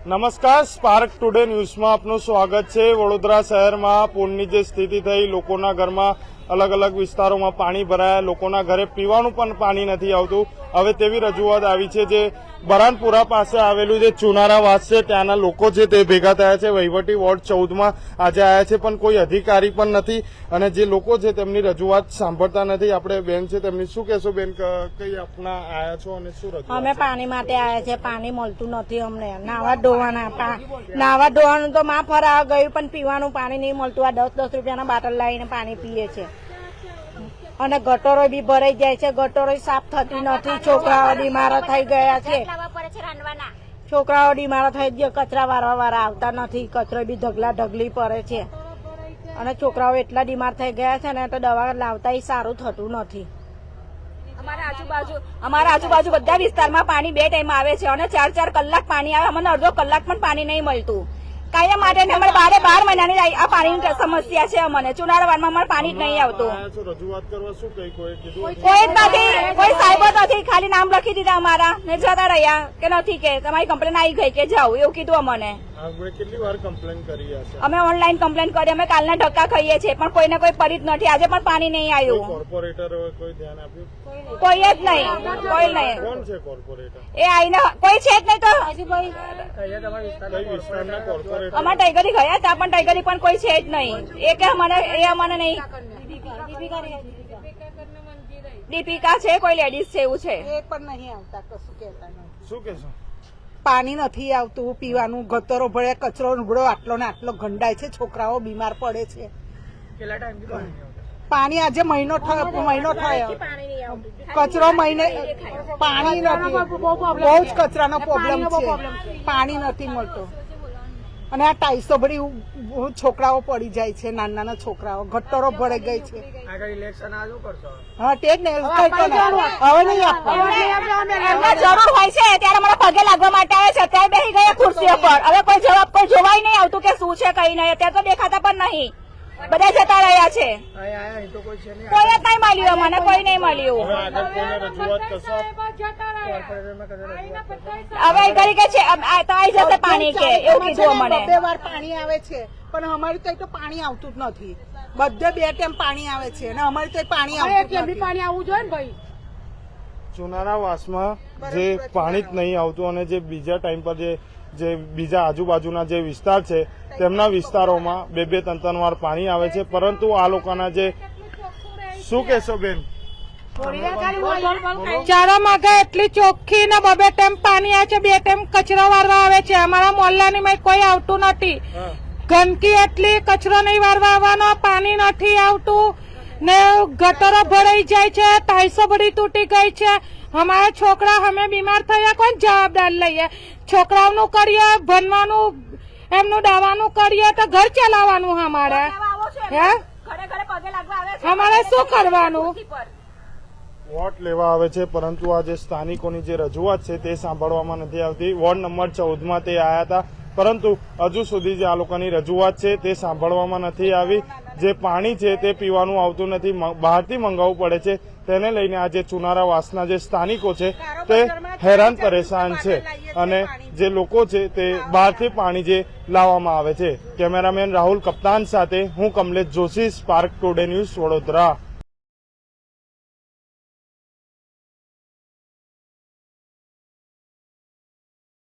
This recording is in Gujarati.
નમસ્કાર, સ્પાર્ક ટુડે ન્યૂઝમાં આપનું સ્વાગત છે. વડોદરા શહેરમાં પૂરની જે સ્થિતિ થઈ, લોકોના ઘરમાં અલગ અલગ વિસ્તારોમાં પાણી ભરાયા લોકોના ઘરે પીવાનું પણ પાણી નથી આવતું. હવે તેવી રજૂઆત આવી છે જે બરાનપુરા પાસે આવેલું જે ચુનારા વાસ છે ત્યાંના લોકો છે તે ભેગા થયા છે વહીવટી વોર્ડ ચૌદમાં આજે આવ્યા છે પણ કોઈ અધિકારી પણ નથી. અને જે લોકો છે તેમની રજૂઆત સાંભળતા નથી. આપણે બેન છે તેમની શું કહેશો બેન? કઈ આપના આયા છો અને શું રજૂઆત અમે પાણી માટે આવ્યા છે પાણી મળતું નથી અમને. નાવા ધોવાના નાવા ધોવાનું તો માં ફરાવા ગયું પણ પીવાનું પાણી નહીં મળતું. આ દસ દસ રૂપિયાના બાટલ લાવીને પાણી પીએ છે. અને ગટરો બી ભરાઈ જાય છે. ગટરો સાફ થતી નથી. છોકરાઓ બીમારા થઈ ગયા છે. છોકરાઓ બીમારા થઈ ગયા. કચરા વારવા વાળા આવતા નથી. કચરો બી ઢગલા ઢગલી પડે છે. અને છોકરાઓ એટલા બીમાર થઈ ગયા છે ને તો દવા લાવતા સારું થતું નથી. અમારા આજુબાજુ અમારા આજુબાજુ બધા વિસ્તારમાં પાણી બે ટાઈમ આવે છે અને ચાર ચાર કલાક પાણી આવે. અમને અડધો કલાક પણ પાણી નહીં મળતું. કાયમ માટે અમારે બારે બાર મહિનાની આ પાણીની સમસ્યા છે અમને. ચુનારાવાડમાં અમારે પાણી જ નહીં આવતું. કઈ? કોઈ જ નથી. કોઈ સાહેબો નથી. ખાલી નામ લખી દીધા અમારા. ને જતા રહ્યા કે નથી કે. તમારી કમ્પ્લેન આવી ગઈ કે જાઓ. એવું કીધું અમને. અમે ઓનલાઈન કમ્પ્લેન કરી. અમે કાલના ધક્કા ખાઈએ છીએ પણ કોઈને કોઈ પરિત નથી. આજે પણ પાણી નહીં આવ્યું. કોર્પોરેટર કોઈ ધ્યાન આપ્યું? કોઈ જ નહીં. કોઈ નહીં. કોણ છે કોર્પોરેટર એ આઈને કોઈ છે જ નહીં તો કઈ અમારે ટાઈગરી ગયા હતા પણ ટાઈગરી પણ કોઈ છે જ નહીં. એ કે અમને એ અમારે નહીં. દીપિકા છે કોઈ લેડીઝ છે એવું છે? એ પણ નહીં આવતા કશું કહેતા શું કેશો પાણી નથી આવતું પીવાનું ગતરો ભળે કચરો ઉઘડો આટલો ને આટલો ગંડાય છે છોકરાઓ બીમાર પડે છે. પાણી આજે મહિનો મહિનો થયો. કચરો મહિને પાણી નથી. બહુ જ કચરાનો પ્રોબ્લેમ છે. પાણી નથી મળતો. અને આ ટાઈસો બધી છોકરાઓ પડી જાય છે નાના નાના છોકરાઓ. ગટ્ટરો ભરાઈ ગઈ છે. હા તે જ ને હવે નહીં આપવા. જરૂર હોય છે ત્યારે મારા પગે લાગવા માટે આવે છે અત્યારે બેસી ગયા ખુરશીઓ પર હવે કોઈ જવાબ કોઈ જોવાય નહીં આવતું કે શું છે કઈ નહીં. અત્યારે તો દેખાતા પણ નહીં. બધા જતા રહ્યા છે. કોઈ જ નહીં. મળ્યું અમને? કોઈ નહીં મળ્યું. હવે આગળ કોઈને રજૂઆત કરશો? હવે એ કરી કે છે તો આવી જશે પાણી કે એવું કીધું બે વાર પાણી આવે છે પણ અમારું ત્યાં તો પાણી આવતું જ નથી. બધે બે ટાઈમ પાણી આવે છે અને અમારે ત્યાં પાણી આવે પાણી આવવું જોઈએ ને ભાઈ? ચુનારા વાસમાં જે પાણી જ નહીં આવતું અને જે બીજા ટાઈમ પર જે જે બીજા આજુબાજુના જે વિસ્તાર છે તેમના વિસ્તારોમાં બે બે ત્રણ ત્રણ વાર પાણી આવે છે. પરંતુ આ લોકોના જે શું કહેશો બેન? ચારો માગા એટલી ચોખ્ખી ને બબે ટાઈમ પાણી આવે છે બે ટાઈમ કચરો વારવા આવે છે. અમારા મોહલ્લાની કોઈ આવતું નથી. ગંદકી એટલી કચરો નહીં વાળવા આવવાનો પાણી નથી આવતું ને ગટરો ભરાઈ જાય છે ટાઈસો બધી તૂટી ગઈ છે. અમારા છોકરા અમે બીમાર થયા કોઈ જવાબદાર લઈએ? છોકરાઓનું કરીએ ભણવાનું એમનું દાવાનું કરીએ તો ઘર ચલાવવાનું અમારે. હે? ઘરે ઘરે પગે લાગવા આવે છે. અમારે શું કરવાનું? વોટ લેવા આવે છે પરંતુ આ જે સ્થાનિકોની જે રજૂઆત છે તે સાંભળવામાં નથી આવતી. વોર્ડ નંબર ચૌદમાં તે આવ્યા હતા. પરંતુ હજુ સુધી જે આ લોકોની રજૂઆત છે તે સાંભળવામાં નથી આવી. જે પાણી છે તે પીવાનું આવતું નથી. બહારથી મંગાવવું પડે છે. તેને લઈને આ જે ચુનારા વાસના જે સ્થાનિકો છે તે હેરાન પરેશાન છે અને જે લોકો છે તે બહારથી પાણી જે લાવવામાં આવે છે. કેમેરામેન રાહુલ કપ્તાન સાથે હું Kamlesh Joshi Spark Today News Vadodara.